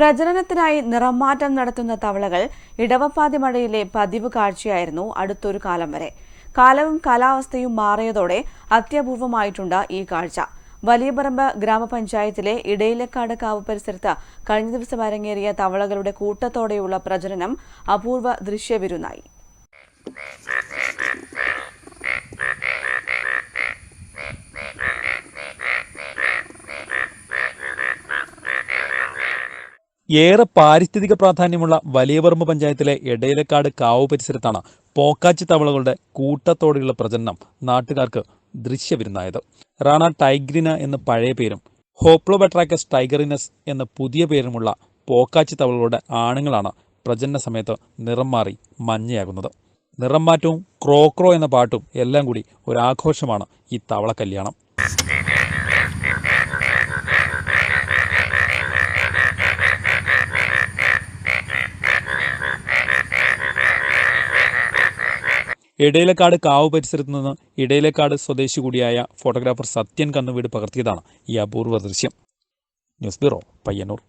പ്രജനനത്തിനായി നിറമാറ്റം നടത്തുന്ന തവളകൾ ഇടവപ്പാതി മഴയിലെ പതിവ് കാഴ്ചയായിരുന്നു അടുത്തൊരു കാലം വരെ. കാലവും കാലാവസ്ഥയും മാറിയതോടെ അത്യപൂർവമായിട്ടുണ്ട് ഈ കാഴ്ച. വലിയപറമ്പ് ഗ്രാമപഞ്ചായത്തിലെ ഇടയിലക്കാട് കാവ് പരിസരത്ത് കഴിഞ്ഞ ദിവസം അരങ്ങേറിയ തവളകളുടെ കൂട്ടത്തോടെയുള്ള പ്രജനനം അപൂർവ ദൃശ്യവിരുന്നായി. ഏറെ പാരിസ്ഥിതിക പ്രാധാന്യമുള്ള വലിയവർമ്മ പഞ്ചായത്തിലെ എടയിലക്കാട് കാവ് പരിസരത്താണ് പോക്കാച്ചി തവളകളുടെ കൂട്ടത്തോടെയുള്ള പ്രജനനം നാട്ടുകാർക്ക് ദൃശ്യവിരുന്നായത്. റാണ ടൈഗ്രിന എന്ന പഴയ പേരും ഹോപ്ലോബെട്രാക്കസ് ടൈഗറിനസ് എന്ന പുതിയ പേരുമുള്ള പോക്കാച്ചി തവളകളുടെ ആണുങ്ങളാണ് പ്രജനന സമയത്ത് നിറം മാറി മഞ്ഞയാകുന്നത്. നിറം മാറ്റവും ക്രോക്രോ എന്ന പാട്ടും എല്ലാം കൂടി ഒരാഘോഷമാണ് ഈ തവള കല്യാണം. ഇടയിലക്കാട് കാവ് പരിസരത്ത് നിന്ന് ഇടയിലക്കാട് സ്വദേശി കൂടിയായ ഫോട്ടോഗ്രാഫർ സത്യൻ കന്നുവീട് പകർത്തിയതാണ് ഈ അപൂർവ ദൃശ്യം. News bureau Payyanur.